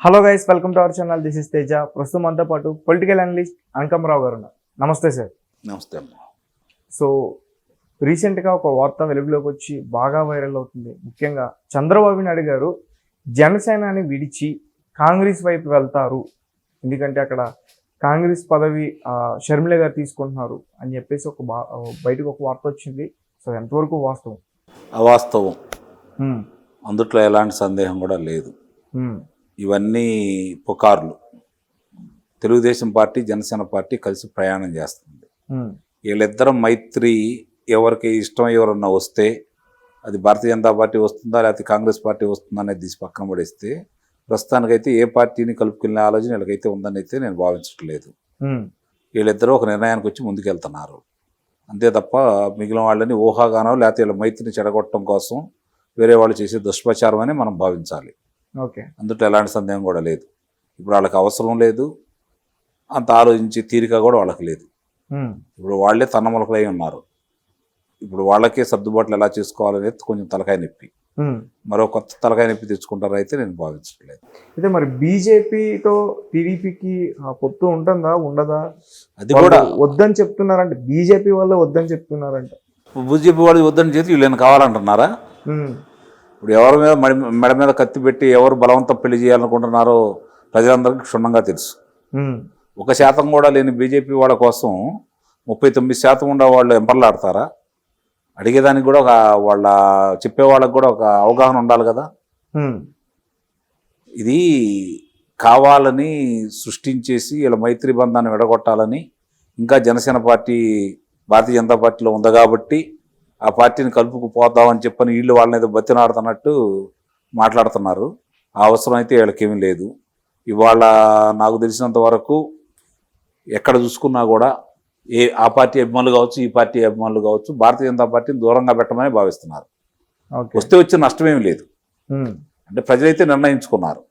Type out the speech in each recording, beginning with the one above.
Hello guys welcome to our channel this is Teja ప్రస్తుతం మనతో పాటు పొలిటికల్ అనలిస్ట్ అంకమరావు గారు ఉన్నారు. నమస్తే సార్ నమస్తే అమ్మ. సో రీసెంట్గా ఒక వార్త వెలుగులోకి వచ్చి బాగా వైరల్ అవుతుంది. ముఖ్యంగా చంద్రబాబు నాయుడు గారు జనసేనని విడిచి కాంగ్రెస్ వైపు వెళ్తారు. ఎందుకంటే అక్కడ కాంగ్రెస్ పదవి షర్మిల గారు తీసుకుంటున్నారు అని చెప్పేసి ఒక బా బయటకు ఒక వార్త వచ్చింది. సో ఎంతవరకు వాస్తవం? అవాస్తవం. ఉమ్, అందుట్లో ఎలాంటి సందేహం కూడా లేదు. ఉమ్, ఇవన్నీ పుకార్లు. తెలుగుదేశం పార్టీ జనసేన పార్టీ కలిసి ప్రయాణం చేస్తుంది. వీళ్ళిద్దరం మైత్రి ఎవరికి ఇష్టం ఎవరన్నా వస్తే అది భారతీయ జనతా పార్టీ వస్తుందా లేకపోతే కాంగ్రెస్ పార్టీ వస్తుందా అనేది తీసి పక్కన పడేస్తే ప్రస్తుతానికైతే ఏ పార్టీని కలుపుకెళ్ళిన ఆలోచన వీళ్ళకైతే ఉందని అయితే నేను భావించట్లేదు. వీళ్ళిద్దరూ ఒక నిర్ణయానికి వచ్చి ముందుకెళ్తున్నారు. అంతే తప్ప మిగిలిన వాళ్ళని ఊహాగానం లేకపోతే వీళ్ళ మైత్రిని చెడగొట్టడం కోసం వేరే వాళ్ళు చేసే దుష్ప్రచారం అని మనం భావించాలి. ఓకే. అందులో ఎలాంటి సందేహం కూడా లేదు. ఇప్పుడు వాళ్ళకి అవసరం లేదు. అంత ఆలోచించే తీరిక కూడా వాళ్ళకి లేదు. ఇప్పుడు వాళ్ళే తన్నములకలై ఉన్నారు. ఇప్పుడు వాళ్ళకే సర్దుబాట్లు ఎలా చేసుకోవాలనేది కొంచెం తలకాయ నొప్పి. మరో కొత్త తలకాయ నొప్పి తెచ్చుకుంటారు అయితే నేను భావించట్లేదు. అయితే మరి బీజేపీతో టీడీపీకి పొత్తు ఉంటుందా ఉండదా? అది కూడా వాళ్ళు వద్దని చెప్తున్నారంట. బీజేపీ వల్ల వద్దని చెప్తున్నారంట. బీజేపీ వాళ్ళు వద్దని చేతి వీళ్ళని కావాలంటున్నారా? ఇప్పుడు ఎవరి మీద మడి మెడ మీద కత్తి పెట్టి ఎవరు బలవంతం పెళ్ళి చేయాలనుకుంటున్నారో ప్రజలందరికీ క్షుణ్ణంగా తెలుసు. ఒక శాతం కూడా లేని బీజేపీ వాళ్ళ కోసం ముప్పై తొమ్మిది శాతం ఉండే వాళ్ళు ఎంపర్లాడతారా? అడిగేదానికి కూడా ఒక వాళ్ళ చెప్పే వాళ్ళకి కూడా ఒక అవగాహన ఉండాలి కదా. ఇది కావాలని సృష్టించేసి వీళ్ళ మైత్రి బంధాన్ని విడగొట్టాలని ఇంకా జనసేన పార్టీ భారతీయ జనతా పార్టీలో ఉంది కాబట్టి ఆ పార్టీని కలుపుకు పోదామని చెప్పని వీళ్ళు వాళ్ళని ఏదో బతినాడుతున్నట్టు మాట్లాడుతున్నారు. ఆ అవసరం అయితే వీళ్ళకేమీ లేదు. ఇవాళ నాకు తెలిసినంత వరకు ఎక్కడ చూసుకున్నా కూడా ఏ ఆ పార్టీ అభిమానులు కావచ్చు ఈ పార్టీ అభిమానులు కావచ్చు భారతీయ జనతా పార్టీని దూరంగా పెట్టమని భావిస్తున్నారు. వస్తే వచ్చే నష్టమేమి లేదు. అంటే ప్రజలైతే నిర్ణయించుకున్నారు.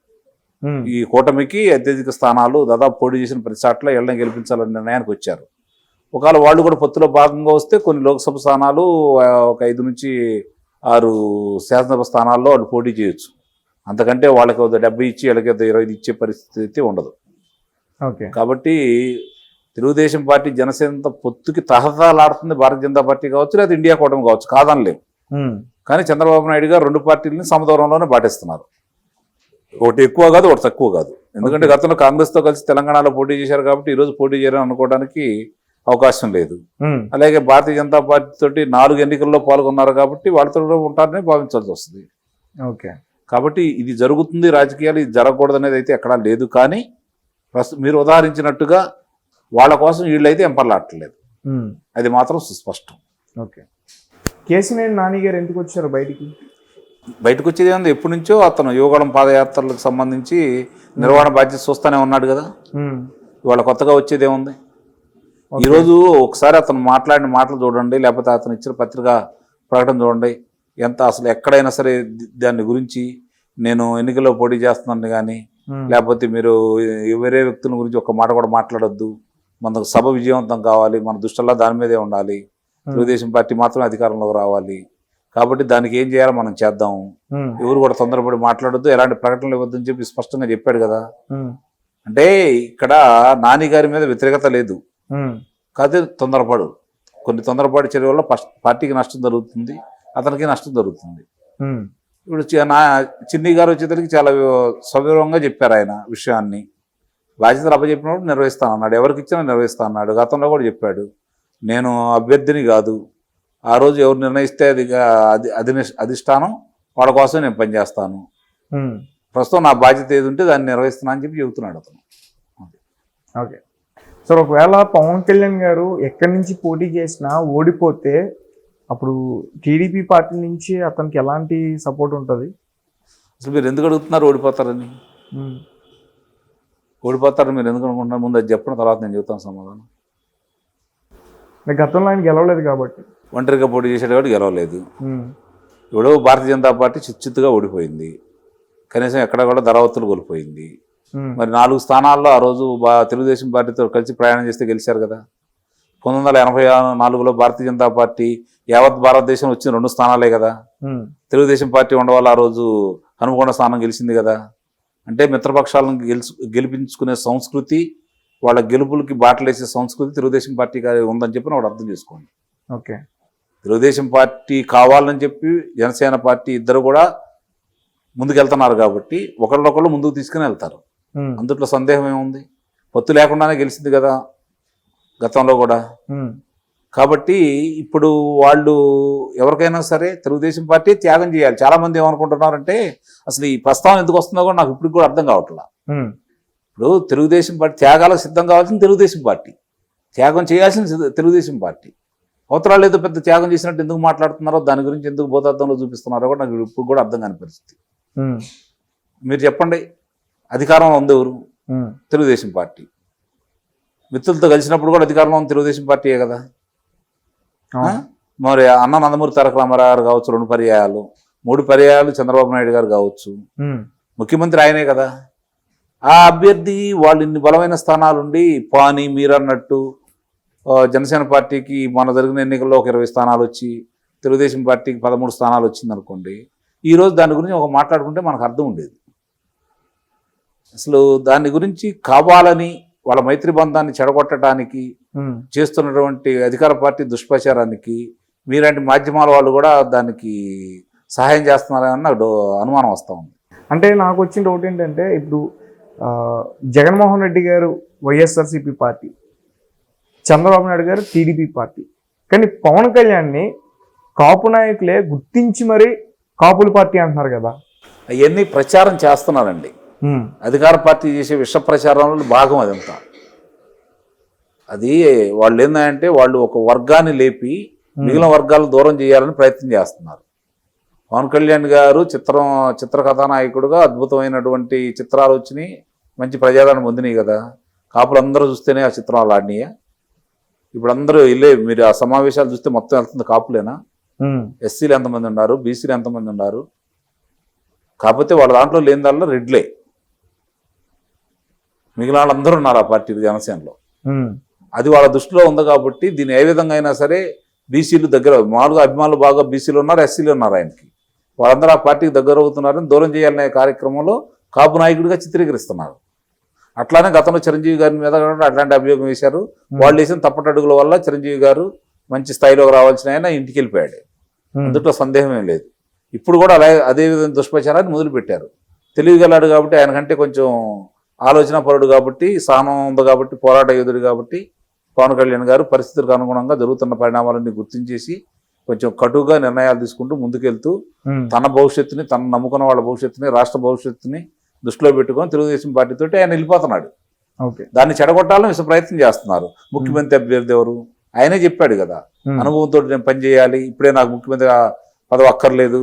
ఈ కూటమికి అత్యధిక స్థానాలు దాదాపు పోటీ చేసిన ప్రతి చాట్ల ఎళ్ళని గెలిపించాలనే నిర్ణయానికి వచ్చారు. ఒకవేళ వాళ్ళు కూడా పొత్తులో భాగంగా వస్తే కొన్ని లోక్సభ స్థానాలు ఒక ఐదు నుంచి ఆరు శాసనసభ స్థానాల్లో వాళ్ళు పోటీ చేయొచ్చు. అంతకంటే వాళ్ళకి డెబ్బై ఇచ్చి వీళ్ళకి ఇరవై ఇచ్చే పరిస్థితి అయితే ఉండదు. ఓకే. కాబట్టి తెలుగుదేశం పార్టీ జనసేన పొత్తుకి తహతలాడుతుంది భారతీయ జనతా పార్టీ కావచ్చు లేదా ఇండియా కూటమి కావచ్చు కాదనలేం. ఉమ్, కానీ చంద్రబాబు నాయుడు గారు రెండు పార్టీలని సమదూరంలోనే పాటిస్తున్నారు. ఒకటి ఎక్కువ కాదు ఒకటి తక్కువ కాదు. ఎందుకంటే గతంలో కాంగ్రెస్తో కలిసి తెలంగాణలో పోటీ చేశారు కాబట్టి ఈరోజు పోటీ చేయడం అనుకోవడానికి అవకాశం లేదు. అలాగే భారతీయ జనతా పార్టీ తోటి నాలుగు ఎన్నికల్లో పాల్గొన్నారు కాబట్టి వాళ్ళతో కూడా ఉంటారని భావించాల్సి వస్తుంది. ఓకే. కాబట్టి ఇది జరుగుతుంది రాజకీయాలు ఇది జరగకూడదు అనేది అయితే ఎక్కడా లేదు. కానీ మీరు ఉదాహరించినట్టుగా వాళ్ళ కోసం వీళ్ళైతే ఎంపర్లాడట్లేదు అది మాత్రం సుస్పష్టం. ఓకే. కేసినేని నాని గారు ఎందుకు వచ్చారు బయటికి? బయటకు వచ్చేది ఏముంది ఎప్పటి నుంచో అతను యువగడం పాదయాత్రలకు సంబంధించి నిర్వహణ బాధ్యత చూస్తూనే ఉన్నాడు కదా. ఇవాళ కొత్తగా వచ్చేది ఏముంది? ఓకే. ఈరోజు ఒకసారి అతను మాట్లాడిన మాటలు చూడండి లేకపోతే అతను ఇచ్చిన పత్రిక ప్రకటన చూడండి. ఎంత అసలు ఎక్కడైనా సరే దాని గురించి నేను ఎన్నికల్లో పోటీ చేస్తున్నాను కానీ లేకపోతే మీరు వేరే వ్యక్తుల గురించి ఒక మాట కూడా మాట్లాడొద్దు. మనకు సభ విజయవంతం కావాలి మన దృష్టిలో దాని మీదే ఉండాలి. తెలుగుదేశం పార్టీ మాత్రం అధికారంలోకి రావాలి. కాబట్టి దానికి ఏం చేయాలో మనం చేద్దాం. ఎవరు కూడా తొందరపడి మాట్లాడొద్దు. ఎలాంటి ప్రకటనలు ఇవ్వద్దని చెప్పి స్పష్టంగా చెప్పాడు కదా. అంటే ఇక్కడ నాని గారి మీద వ్యతిరేకత లేదు. కాకపోతే తొందరపడు. కొన్ని తొందరపాటు చర్య వల్ల పార్టీకి నష్టం జరుగుతుంది అతనికి నష్టం జరుగుతుంది. ఇప్పుడు నా చిన్ని గారు వచ్చేసరికి చాలా సవివరంగా చెప్పారు ఆయన విషయాన్ని. బాధ్యతలు అప్పచెప్పినప్పుడు నిర్వహిస్తాను అన్నాడు ఎవరికి ఇచ్చినా నిర్వహిస్తా అన్నాడు గతంలో కూడా చెప్పాడు. నేను అభ్యర్థిని కాదు. ఆ రోజు ఎవరు నిర్ణయిస్తే అది అది అధిష్టానం వాళ్ళ కోసం నేను పనిచేస్తాను. ప్రస్తుతం నా బాధ్యత ఏది ఉంటే దాన్ని నిర్వహిస్తున్నా అని చెప్పి చెబుతున్నాడు అతను. ఓకే. సార్ ఒకవేళ పవన్ కళ్యాణ్ గారు ఎక్కడి నుంచి పోటీ చేసినా ఓడిపోతే అప్పుడు టీడీపీ పార్టీ నుంచి అతనికి ఎలాంటి సపోర్ట్ ఉంటుంది? అసలు మీరు ఎందుకు అడుగుతున్నారు ఓడిపోతారని? ఓడిపోతారని మీరు ఎందుకు అనుకుంటున్నారు? ముందు అది చెప్పిన తర్వాత నేను చెబుతాను సమాధానం. గతంలో ఆయన గెలవలేదు కాబట్టి. ఒంటరిగా పోటీ చేసాడు కాబట్టి గెలవలేదు. ఇప్పుడు భారతీయ జనతా పార్టీ చిచ్చుగా ఓడిపోయింది. కనీసం ఎక్కడ కూడా ధరావత్తులు కోల్పోయింది. మరి నాలుగు స్థానాల్లో ఆ రోజు తెలుగుదేశం పార్టీతో కలిసి ప్రయాణం చేస్తే గెలిచారు కదా. పంతొమ్మిది వందల ఎనభై నాలుగులో భారతీయ జనతా పార్టీ యావత్ భారతదేశం వచ్చిన రెండు స్థానాలే కదా. తెలుగుదేశం పార్టీ ఉండవల్ల ఆ రోజు హనుమకొండ స్థానం గెలిచింది కదా. అంటే మిత్రపక్షాలను గెలుచు గెలిపించుకునే సంస్కృతి వాళ్ళ గెలుపులకి బాటలేసే సంస్కృతి తెలుగుదేశం పార్టీ ఉందని చెప్పి వాడు అర్థం చేసుకోండి. ఓకే. తెలుగుదేశం పార్టీ కావాలని చెప్పి జనసేన పార్టీ ఇద్దరు కూడా ముందుకెళ్తున్నారు కాబట్టి ఒకళ్ళొకళ్ళు ముందుకు తీసుకుని వెళ్తారు. అందుట్లో సందేహం ఏముంది? పొత్తు లేకుండానే గెలిచింది కదా గతంలో కూడా. కాబట్టి ఇప్పుడు వాళ్ళు ఎవరికైనా సరే తెలుగుదేశం పార్టీ త్యాగం చేయాలి. చాలా మంది ఏమనుకుంటున్నారంటే అసలు ఈ ప్రస్తావన ఎందుకు వస్తుందో కూడా నాకు ఇప్పుడు కూడా అర్థం కావట్లా. ఇప్పుడు తెలుగుదేశం పార్టీ త్యాగాలకు సిద్ధం కావాల్సింది తెలుగుదేశం పార్టీ. త్యాగం చేయాల్సిన తెలుగుదేశం పార్టీ. అవతరాలు ఏదో పెద్ద త్యాగం చేసినట్టు ఎందుకు మాట్లాడుతున్నారో దాని గురించి ఎందుకు బోధార్థంలో చూపిస్తున్నారో కూడా నాకు ఇప్పుడు కూడా అర్థం కాని పరిస్థితి. మీరు చెప్పండి. అధికారంలో ఉంది ఎవరు? తెలుగుదేశం పార్టీ. మిత్రులతో కలిసినప్పుడు కూడా అధికారంలో ఉంది తెలుగుదేశం పార్టీయే కదా. మరి అన్న నందమూరి తారక రామారావు గారు కావచ్చు రెండు పర్యాయాలు. మూడు పర్యాయాలు చంద్రబాబు నాయుడు గారు కావచ్చు. ముఖ్యమంత్రి ఆయనే కదా? ఆ అభ్యర్థి వాళ్ళు ఇన్ని బలమైన స్థానాలుండి పాని మీరన్నట్టు జనసేన పార్టీకి మొన్న జరిగిన ఎన్నికల్లో ఒక ఇరవై స్థానాలు వచ్చి తెలుగుదేశం పార్టీకి పదమూడు స్థానాలు వచ్చింది అనుకోండి ఈరోజు దాని గురించి ఒక మాట్లాడుకుంటే మనకు అర్థం ఉండేది. అసలు దాని గురించి కావాలని వాళ్ళ మైత్రి బంధాన్ని చెడగొట్టడానికి చేస్తున్నటువంటి అధికార పార్టీ దుష్ప్రచారానికి మీలాంటి మాధ్యమాల వాళ్ళు కూడా దానికి సహాయం చేస్తున్నారని నాకు అనుమానం వస్తూ ఉంది. అంటే నాకు వచ్చిన డౌట్ ఏంటంటే ఇప్పుడు జగన్మోహన్ రెడ్డి గారు వైఎస్ఆర్సీపీ పార్టీ చంద్రబాబు నాయుడు గారు టీడీపీ పార్టీ. కానీ పవన్ కళ్యాణ్ని కాపు నాయకులే గుర్తించి మరీ కాపుల పార్టీ అంటున్నారు కదా. అవన్నీ ప్రచారం చేస్తున్నారండి. అధికార పార్టీ చేసే విష ప్రచారంలో భాగం అదంతా. అది వాళ్ళు ఏంటంటే వాళ్ళు ఒక వర్గాన్ని లేపి మిగిలిన వర్గాలు దూరం చేయాలని ప్రయత్నం చేస్తున్నారు. పవన్ కళ్యాణ్ గారు చిత్రం చిత్ర కథానాయకుడుగా అద్భుతమైనటువంటి చిత్రాలు వచ్చినాయి మంచి ప్రజాదరణ పొందినాయి కదా. కాపులు అందరూ చూస్తేనే ఆ చిత్రాలు ఆడినాయా? ఇప్పుడు అందరూ వెళ్ళే మీరు ఆ సమావేశాలు చూస్తే మొత్తం వెళ్తుంది కాపులేనా? ఎస్సీలు ఎంతమంది ఉన్నారు? బీసీలు ఎంతమంది ఉన్నారు? కాకపోతే వాళ్ళ దాంట్లో లేని దాంట్లో రెడ్లే. మిగిలిన వాళ్ళందరూ ఉన్నారు ఆ పార్టీ జనసేనలో. అది వాళ్ళ దృష్టిలో ఉంది కాబట్టి దీన్ని ఏ విధంగా అయినా సరే బీసీలు దగ్గర మామూలుగా అభిమానులు బాగా బీసీలు ఉన్నారు ఎస్సీలు ఉన్నారు ఆయనకి. వాళ్ళందరూ ఆ పార్టీకి దగ్గర అవుతున్నారని దూరం చేయాలనే కార్యక్రమంలో కాపు నాయకుడిగా చిత్రీకరిస్తున్నారు. అట్లానే గతంలో చిరంజీవి గారి మీద అట్లాంటి అభియోగం వేశారు. వాళ్ళు వేసిన తప్పటడుగుల వల్ల చిరంజీవి గారు మంచి స్థాయిలోకి రావాల్సిన ఆయన ఇంటికి వెళ్ళిపోయాడు. అందుట్లో సందేహం ఏం లేదు. ఇప్పుడు కూడా అలా అదే విధంగా దుష్ప్రచారాన్ని మొదలుపెట్టారు. తెలివిగలాడు కాబట్టి ఆయన కంటే కొంచెం ఆలోచన పరుడు కాబట్టి సహనం ఉంది కాబట్టి పోరాట యోధుడు కాబట్టి పవన్ కళ్యాణ్ గారు పరిస్థితులకు అనుగుణంగా జరుగుతున్న పరిణామాలన్నీ గుర్తించేసి కొంచెం కటుగా నిర్ణయాలు తీసుకుంటూ ముందుకెళ్తూ తన భవిష్యత్తుని తన నమ్ముకున్న వాళ్ళ భవిష్యత్తుని రాష్ట్ర భవిష్యత్తుని దృష్టిలో పెట్టుకొని తెలుగుదేశం పార్టీతో ఆయన వెళ్ళిపోతున్నాడు దాన్ని చెడగొట్టాలని ప్రయత్నం చేస్తున్నారు. ముఖ్యమంత్రి అభ్యర్థి ఎవరు? ఆయనే చెప్పాడు కదా. అనుభవంతో నేను పని చేయాలి. ఇప్పుడే నాకు ముఖ్యమంత్రి పదవి అక్కర్లేదు.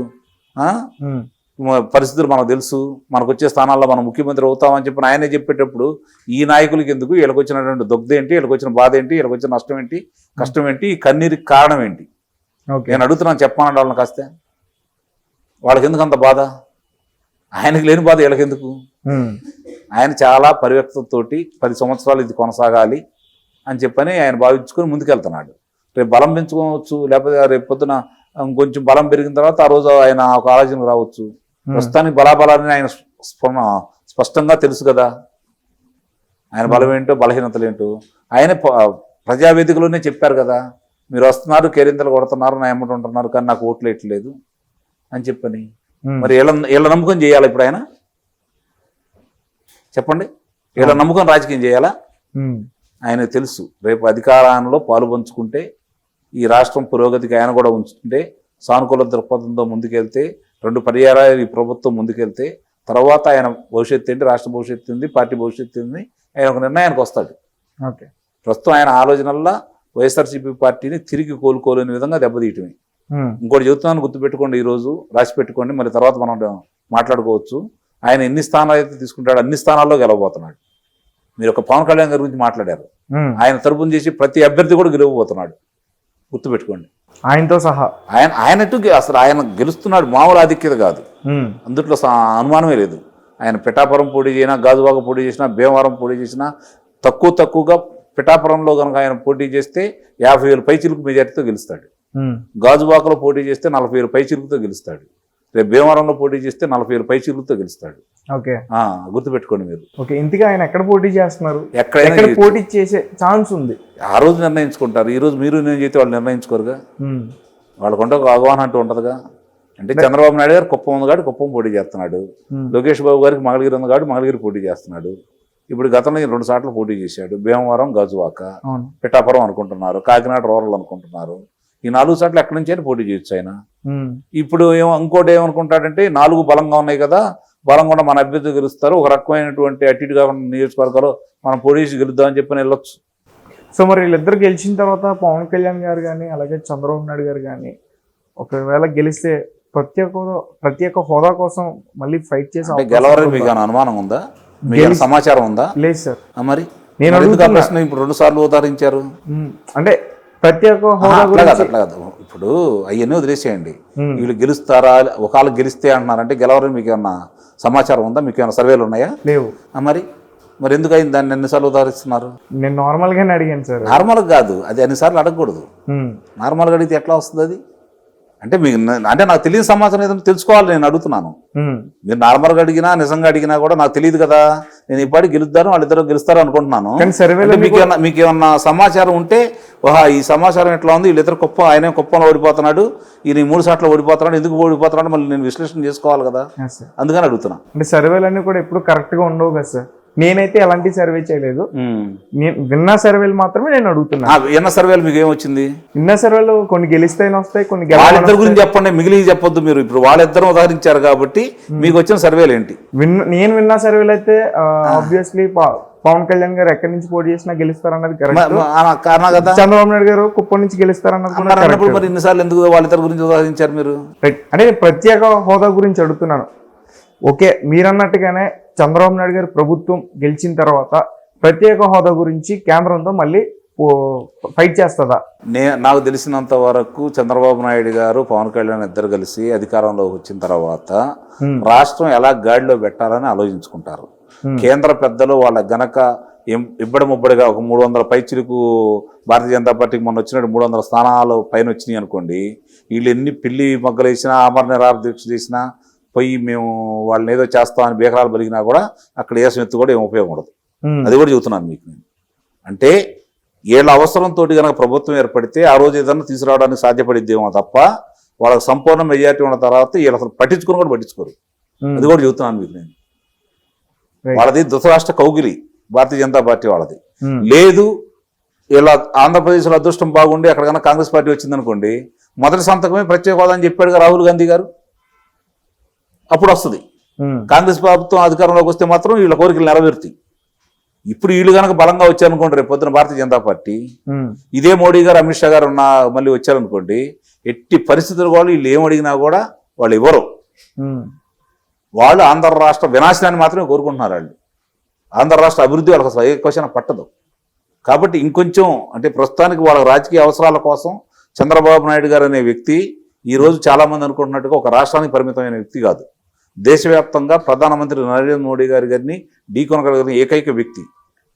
పరిస్థితులు మనకు తెలుసు. మనకు వచ్చే స్థానాల్లో మనం ముఖ్యమంత్రి అవుతామని చెప్పి ఆయనే చెప్పేటప్పుడు ఈ నాయకులకి ఎందుకు? వీళ్ళకి వచ్చినటువంటి దుగ్ధ ఏంటి? వీళ్ళకి వచ్చిన బాధ ఏంటి? వీళ్ళకి వచ్చిన నష్టం ఏంటి? కష్టం ఏంటి? ఈ కన్నీరికి కారణం ఏంటి? నేను అడుగుతున్నాను చెప్పానండి వాళ్ళని కాస్తే. వాళ్ళకి ఎందుకు అంత బాధ? ఆయనకి లేని బాధ వీళ్ళకి ఎందుకు ఆయన చాలా పరివ్యక్తతోటి పది సంవత్సరాలు ఇది కొనసాగాలి అని చెప్పని ఆయన భావించుకొని ముందుకెళ్తున్నాడు. రేపు బలం పెంచుకోవచ్చు లేకపోతే రేపు పొద్దున కొంచెం బలం పెరిగిన తర్వాత ఆ రోజు ఆయన ఒక ఆలోచన రావచ్చు. ప్రస్తుతానికి బలాబలాన్ని ఆయన స్ప- స్పష్టంగా తెలుసు కదా. ఆయన బలం ఏంటో బలహీనతలు ఏంటో. ఆయన ప్రజావేదికలోనే చెప్పారు కదా. మీరు వస్తున్నారు కేరింతలు కొడుతున్నారు నా ఎమ్మటి ఉంటున్నారు కానీ నాకు ఓట్లు వేయట్లేదు అని చెప్పని. ఉమ్, మరి వీళ్ళ వీళ్ళ నమ్మకం చేయాలి ఇప్పుడు ఆయన? చెప్పండి. వీళ్ళ నమ్మకం రాజకీయం చేయాలా? ఆయన తెలుసు. రేపు అధికారంలో పాలు పంచుకుంటే ఈ రాష్ట్రం పురోగతికి ఆయన కూడా ఉంచుతుంటే సానుకూల దృక్పథంతో ముందుకెళ్తే రెండు పర్యాయాలు ఈ ప్రభుత్వం ముందుకెళ్తే తర్వాత ఆయన భవిష్యత్తు ఏంటి రాష్ట్ర భవిష్యత్తు ఉంది పార్టీ భవిష్యత్తు ఉంది ఆయన ఒక నిర్ణయానికి వస్తాడు. ఓకే. ప్రస్తుతం ఆయన ఆలోచనల్లో వైఎస్ఆర్సీపీ పార్టీని తిరిగి కోలుకోలేని విధంగా దెబ్బతీయటమే. ఇంకోటి చెబుతున్నాను గుర్తుపెట్టుకోండి ఈరోజు రాసి పెట్టుకోండి మళ్ళీ తర్వాత మనం మాట్లాడుకోవచ్చు. ఆయన ఎన్ని స్థానాలు అయితే తీసుకుంటాడో అన్ని స్థానాల్లో గెలవబోతున్నాడు. మీరు ఒక పవన్ కళ్యాణ్ గారి గురించి మాట్లాడారు. ఆయన తరపున చేసి ప్రతి అభ్యర్థి కూడా గెలవబోతున్నాడు. గుర్తుపెట్టుకోండి. ఆయనతో సహా. ఆయన ఆయనట్టు అసలు ఆయన గెలుస్తున్నాడు మామూలు ఆధిక్యత కాదు. అందుట్లో అనుమానమే లేదు. ఆయన పిఠాపురం పోటీ చేసినా గాజువాక పోటీ చేసినా భీమవరం పోటీ చేసినా తక్కువ తక్కువగా పిఠాపురంలో కనుక ఆయన పోటీ చేస్తే యాభై వేల పైచిలుకు మెజార్టీతో గెలుస్తాడు. గాజువాకలో పోటీ చేస్తే నలభై వేల పైచిలుకుతో గెలుస్తాడు. రేపు భీమవరంలో పోటీ చేస్తే నలభై వేల పై చిరులతో గెలుస్తాడు. ఓకే. గుర్తుపెట్టుకోండి మీరు. ఓకే ఇంతగా ఆయన ఎక్కడ పోటీ చేస్తున్నారు? ఎక్కడైనా ఎక్కడ. పోటీ చేసే ఛాన్స్ ఉంది? ఆ రోజు నిర్ణయించుకుంటారు. ఈ రోజు మీరు నేను చేస్తే వాళ్ళు నిర్ణయించుకోరుగా. వాళ్ళకుంటే ఒక అవగాహన అంటూ ఉంటుందిగా. అంటే చంద్రబాబు నాయుడు గారు కుప్పం ఉంది కాబట్టి కుప్పం పోటీ చేస్తున్నాడు. లోకేష్ బాబు గారికి మంగళగిరి ఉంది కాబట్టి మంగళగిరి పోటీ చేస్తున్నాడు. ఇప్పుడు గతంలో రెండు సార్లు పోటీ చేశాడు. భీమవరం గాజువాక పిఠాపురం అనుకుంటున్నారు. కాకినాడ రూరల్ అనుకుంటున్నారు. ఈ నాలుగు సార్లు ఎక్కడి నుంచి అయినా పోటీ చేయొచ్చు ఆయన. ఇప్పుడు ఏమో ఇంకోటి ఏమనుకుంటాడంటే నాలుగు బలంగా ఉన్నాయి కదా బలంగా ఉన్న మన అభ్యర్థి గెలుస్తారు ఒక రకమైనటువంటి అటు కాకుండా నియోజకవర్గాలు మనం పోటీ చేసి గెలుద్దామని చెప్పి వెళ్ళొచ్చు సో మరి వీళ్ళిద్దరు గెలిచిన తర్వాత పవన్ కళ్యాణ్ గారు కానీ అలాగే చంద్రబాబు నాయుడు గారు కానీ ఒకవేళ గెలిస్తే ప్రత్యేక హోదా ప్రత్యేక హోదా కోసం మళ్ళీ ఫైట్ చేసే గెలవరని? మీకు అనుమానం ఉందా మీకు సమాచారం ఉందా లేదు సార్ మరి నేను. ప్రశ్న ఇప్పుడు రెండు సార్లు ఉదాహరించారు. అంటే ప్రత్యేక ఇప్పుడు అవన్నీ వదిలేసేయండి. వీళ్ళు గెలుస్తారా ఒకవేళ గెలిస్తే అంటున్నారంటే గెలవరని మీకు ఏమన్నా సమాచారం ఉందా? మీకు ఏమైనా సర్వేలు ఉన్నాయా? లేవు. మరి మరి ఎందుకు అయింది దాన్ని? ఎన్నిసార్లు ఉదాహరిస్తున్నారు? నేను నార్మల్ గానే అడిగాను సార్. నార్మల్గా కాదు అది అన్నిసార్లు అడగకూడదు. నార్మల్గా అడిగితే ఎట్లా వస్తుంది అది? అంటే మీకు అంటే నాకు తెలియని సమాచారం ఏదైనా తెలుసుకోవాలి నేను అడుగుతున్నాను. మీరు నార్మల్గా అడిగినా నిజంగా అడిగినా కూడా నాకు తెలియదు కదా. నేను ఇప్పటికి గెలుద్దాను వాళ్ళిద్దరు గెలుస్తారు అనుకుంటున్నాను. కానీ సర్వేలో అంటే మీకు ఏమన్నా మీకు ఏమన్నా సమాచారం ఉంటే ఓహా ఈ సమాచారం ఎట్లా ఉంది? వీళ్ళిద్దరు కుప్ప ఆయన కుప్పంలో ఓడిపోతున్నాడు ఈయన ఈ మూడు సార్లు ఓడిపోతున్నాడు ఎందుకు ఓడిపోతున్నాడు మళ్ళీ నేను విశ్లేషణ చేసుకోవాలి కదా. అందుకని అడుగుతున్నా. అంటే సర్వేలన్నీ కూడా ఎప్పుడు కరెక్ట్గా ఉండవు కదా సార్ నేనైతే ఎలాంటి సర్వే చేయలేదు. నేను విన్న సర్వేలు మాత్రమే నేను అడుగుతున్నా. ఆ, ఎన్న సర్వేలు మీకు ఏమొచ్చింది? విన్న సర్వేలు కొన్ని గెలిస్తేనే వస్తాయి కొన్ని వాళ్ళిద్దరి గురించి చెప్పండి మిగిలి చెప్పొద్దు మీరు. ఇప్పుడు వాళ్ళిద్దరు ఉదాహరించారు కాబట్టి మీకు వచ్చిన సర్వేలు ఏంటి? విన్న నేను విన్న సర్వేలు అయితే ఆబ్వియస్లీ పవన్ కళ్యాణ్ గారు ఎక్కడి నుంచి పోటీ చేసినా గెలుస్తారన్నది కారణం కదా? చంద్రబాబు నాయుడు గారు కుప్పం నుంచి గెలుస్తారన్నది మరి ఇన్నిసార్లు ఎందుకు వాళ్ళిద్దరి గురించి ఉదాహరించారు మీరు. అంటే ప్రత్యేక హోదా గురించి అడుగుతున్నాను. ఓకే మీరన్నట్టుగానే చంద్రబాబు నాయుడు గారు ప్రభుత్వం గెలిచిన తర్వాత ప్రత్యేక హోదా గురించి కేంద్రంతో మళ్ళీ ఫైట్ చేస్తుందా నే నాకు తెలిసినంత వరకు చంద్రబాబు నాయుడు గారు పవన్ కళ్యాణ్ ఇద్దరు కలిసి అధికారంలోకి వచ్చిన తర్వాత. రాష్ట్రం ఎలా గాడిలో పెట్టాలని ఆలోచించుకుంటారు. కేంద్ర పెద్దలు వాళ్ళ గనక ఇబ్బడి ముబ్బడిగా ఒక మూడు వందల పైచిలకు భారతీయ జనతా పార్టీకి మొన్న వచ్చినట్టు మూడు వందల స్థానాలు పైన వచ్చినాయి అనుకోండి వీళ్ళు ఎన్ని పిల్లి మొగ్గలు వేసినా ఆమర నిరాహార దీక్ష చేసినా పోయి మేము వాళ్ళని ఏదో చేస్తామని బీకరాలు బలిగినా కూడా అక్కడ వేసం ఎత్తు కూడా ఏం ఉపయోగం ఉండదు. అది కూడా చెబుతున్నాను మీకు నేను అంటే వీళ్ళ అవసరంతో కనుక ప్రభుత్వం ఏర్పడితే ఆ రోజు ఏదన్నా తీసుకురావడానికి సాధ్యపడిద్దేమో తప్ప వాళ్ళకి సంపూర్ణ మెజారిటీ ఉన్న తర్వాత వీళ్ళు అసలు పట్టించుకుని కూడా పట్టించుకోరు. అది కూడా చెబుతున్నాను మీకు నేను. వాళ్ళది ధృతరాష్ట్ర కౌగిలి భారతీయ జనతా పార్టీ వాళ్ళది. లేదు ఇలా ఆంధ్రప్రదేశ్లో అదృష్టం బాగుండి అక్కడ కన్నా కాంగ్రెస్ పార్టీ వచ్చిందనుకోండి మొదటి సంతకమే ప్రత్యేక హోదా అని చెప్పాడుగా రాహుల్ గాంధీ గారు అప్పుడు వస్తుంది. కాంగ్రెస్ ప్రభుత్వం అధికారంలోకి వస్తే మాత్రం వీళ్ళ కోరికలు నెరవేరుతాయి ఇప్పుడు వీళ్ళు కనుక బలంగా వచ్చారనుకోండి రేపు పొద్దున భారతీయ జనతా పార్టీ. ఇదే మోడీ గారు అమిత్ షా గారు ఉన్న మళ్ళీ వచ్చారనుకోండి ఎట్టి పరిస్థితులు వాళ్ళు వీళ్ళు ఏం అడిగినా కూడా వాళ్ళు ఇవ్వరు. వాళ్ళు ఆంధ్ర రాష్ట్ర వినాశనాన్ని మాత్రమే కోరుకుంటున్నారు వాళ్ళు ఆంధ్ర రాష్ట్ర అభివృద్ధి వాళ్ళకి ఏ క్వశ్చన్ పట్టదు కాబట్టి ఇంకొంచెం అంటే ప్రస్తుతానికి వాళ్ళ రాజకీయ అవసరాల కోసం చంద్రబాబు నాయుడు గారు అనే వ్యక్తి ఈ రోజు చాలా మంది అనుకుంటున్నట్టుగా ఒక రాష్ట్రానికి పరిమితమైన వ్యక్తి కాదు దేశవ్యాప్తంగా ప్రధానమంత్రి నరేంద్ర మోడీ గారి గారిని ఢీకొనగలిగిన ఏకైక వ్యక్తి.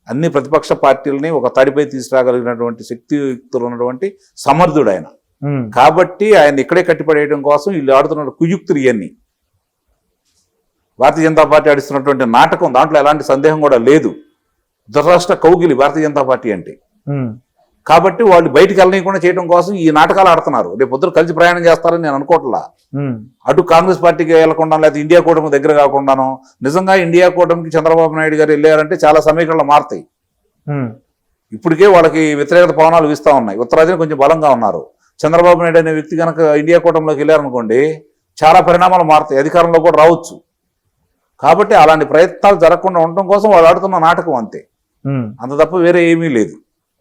అన్ని ప్రతిపక్ష పార్టీలని ఒక తాడిపై తీసుకురాగలిగినటువంటి శక్తియుక్తులు ఉన్నటువంటి సమర్థుడు ఆయన. కాబట్టి ఆయన ఇక్కడే కట్టిపడేయడం కోసం వీళ్ళు ఆడుతున్న కుయుక్తులు ఇవన్నీ భారతీయ జనతా పార్టీ ఆడిస్తున్నటువంటి నాటకం దాంట్లో ఎలాంటి సందేహం కూడా లేదు. దురరాష్ట్ర కౌగిలి భారతీయ జనతా పార్టీ అంటే. కాబట్టి వాళ్ళు బయటికి వెళ్ళనీయకుండా చేయడం కోసం ఈ నాటకాలు ఆడుతున్నారు. రేపు పొద్దున కలిసి ప్రయాణం చేస్తారని నేను అనుకోవట్లా. అటు కాంగ్రెస్ పార్టీకి వెళ్ళకుండా లేకపోతే ఇండియా కూటమి దగ్గర కాకుండాను నిజంగా ఇండియా కూటమికి చంద్రబాబు నాయుడు గారు వెళ్ళారంటే చాలా సమీకరణలు మారుతాయి. ఇప్పటికే వాళ్ళకి వ్యతిరేకత పవనాలు వీస్తూ ఉన్నాయి. ఉత్తరాదిన కొంచెం బలంగా ఉన్నారు. చంద్రబాబు నాయుడు అనే వ్యక్తి కనుక ఇండియా కూటమిలోకి వెళ్ళారనుకోండి చాలా పరిణామాలు మారుతాయి. అధికారంలో కూడా రావచ్చు. కాబట్టి అలాంటి ప్రయత్నాలు జరగకుండా ఉండటం కోసం వాళ్ళు ఆడుతున్న నాటకం అంతే. అంత తప్ప వేరే ఏమీ లేదు.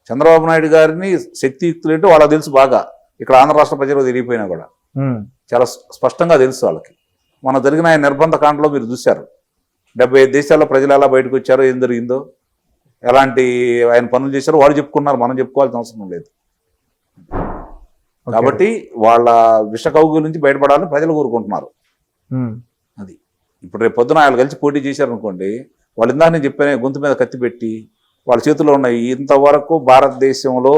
చంద్రబాబు నాయుడు గారిని శక్తియుక్తులు ఏంటో వాళ్ళకి తెలుసు బాగా. ఇక్కడ ఆంధ్ర రాష్ట్ర ప్రజలకు తెలియపోయినా కూడా. చాలా స్పష్టంగా తెలుసు వాళ్ళకి. మన జరిగిన ఆయన నిర్బంధ కాండలో మీరు చూశారు. డెబ్బై ఐదు దేశాల్లో ప్రజలు ఎలా బయటకు వచ్చారో ఏం జరిగిందో ఎలాంటి ఆయన పనులు చేశారో వాళ్ళు చెప్పుకున్నారు. మనం చెప్పుకోవాల్సిన అవసరం లేదు. కాబట్టి వాళ్ళ విష కౌగుల నుంచి బయటపడాలని ప్రజలు కోరుకుంటున్నారు. అది. ఇప్పుడు రేపు పొద్దున వాళ్ళు కలిసి పోటీ చేశారనుకోండి వాళ్ళు ఇందాక నేను చెప్పాను గొంతు మీద కత్తి పెట్టి వాళ్ళ చేతిలో ఉన్న ఇంతవరకు భారతదేశంలో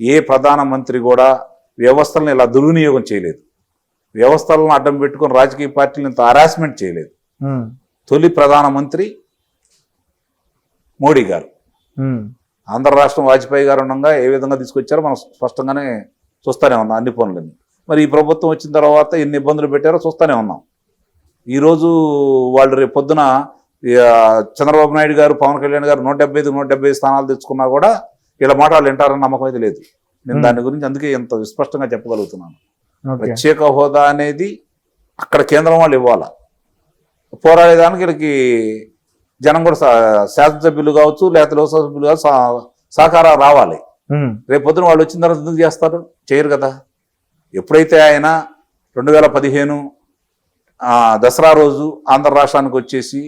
ఏ ప్రధానమంత్రి కూడా వ్యవస్థలను ఇలా దుర్వినియోగం చేయలేదు. వ్యవస్థలను అడ్డం పెట్టుకొని రాజకీయ పార్టీలను ఇంత హరాస్మెంట్ చేయలేదు. తొలి ప్రధానమంత్రి మోడీ గారు. ఆంధ్ర రాష్ట్రం వాజ్పేయి గారు ఉండగా ఏ విధంగా తీసుకొచ్చారో మనం స్పష్టంగానే చూస్తూనే ఉన్నాం అన్ని పనులని మరి ఈ ప్రభుత్వం వచ్చిన తర్వాత ఎన్ని ఇబ్బందులు పెట్టారో చూస్తూనే ఉన్నాం. ఈరోజు వాళ్ళు రేపు పొద్దున చంద్రబాబు నాయుడు గారు పవన్ కళ్యాణ్ గారు నూట డెబ్బై ఐదు నూట డెబ్బై స్థానాలు తెచ్చుకున్నా కూడా వీళ్ళ మాట వాళ్ళు వింటారని నమ్మకం అయితే లేదు. నేను Hmm. దాని గురించి అందుకే ఇంత విస్పష్టంగా చెప్పగలుగుతున్నాను. ప్రత్యేక హోదా అనేది అక్కడ కేంద్రం వాళ్ళు ఇవ్వాలా? పోరాడేదానికి వీళ్ళకి జనం కూడా శాసనసభ్యులు కావచ్చు లేకపోతే లోక్సభ సభ్యులు కావచ్చు సహకారం రావాలి. ఉమ్, రేపు పొద్దున వాళ్ళు వచ్చిన తర్వాత ఎందుకు చేస్తారు? చేయరు కదా. ఎప్పుడైతే ఆయన రెండు వేల పదిహేను ఆ, దసరా రోజు ఆంధ్ర రాష్ట్రానికి వచ్చేసి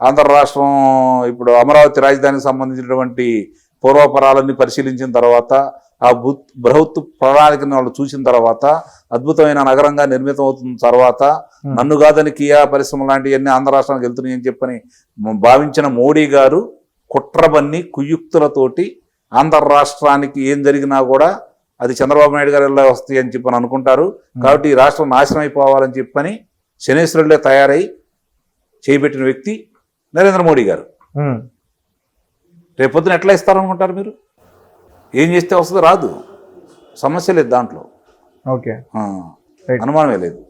ఆంధ్ర రాష్ట్రం ఇప్పుడు అమరావతి రాజధానికి సంబంధించినటువంటి పూర్వపరాలన్నీ పరిశీలించిన తర్వాత ఆ బుత్ బృహత్ ప్రణాళికను వాళ్ళు చూసిన తర్వాత అద్భుతమైన నగరంగా నిర్మితం అవుతున్న తర్వాత. నన్ను కాదని కియా పరిశ్రమ లాంటివన్నీ ఆంధ్ర రాష్ట్రానికి వెళ్తున్నాయి అని చెప్పని భావించిన మోడీ గారు కుట్రబన్ని కుయుక్తులతోటి ఆంధ్ర రాష్ట్రానికి ఏం జరిగినా కూడా అది చంద్రబాబు నాయుడు గారు ఎలా వస్తాయి అని చెప్పని అనుకుంటారు కాబట్టి ఈ రాష్ట్రం నాశనం అయిపోవాలని చెప్పని శనేశ్వరులే తయారై చేయబెట్టిన వ్యక్తి నరేంద్ర మోడీ గారు. రేపొద్దున ఎట్లా ఇస్తారనుకుంటారు మీరు? ఏం చేస్తే వస్తుందో రాదు. సమస్య లేదు దాంట్లో. ఓకే. అనుమానమే లేదు.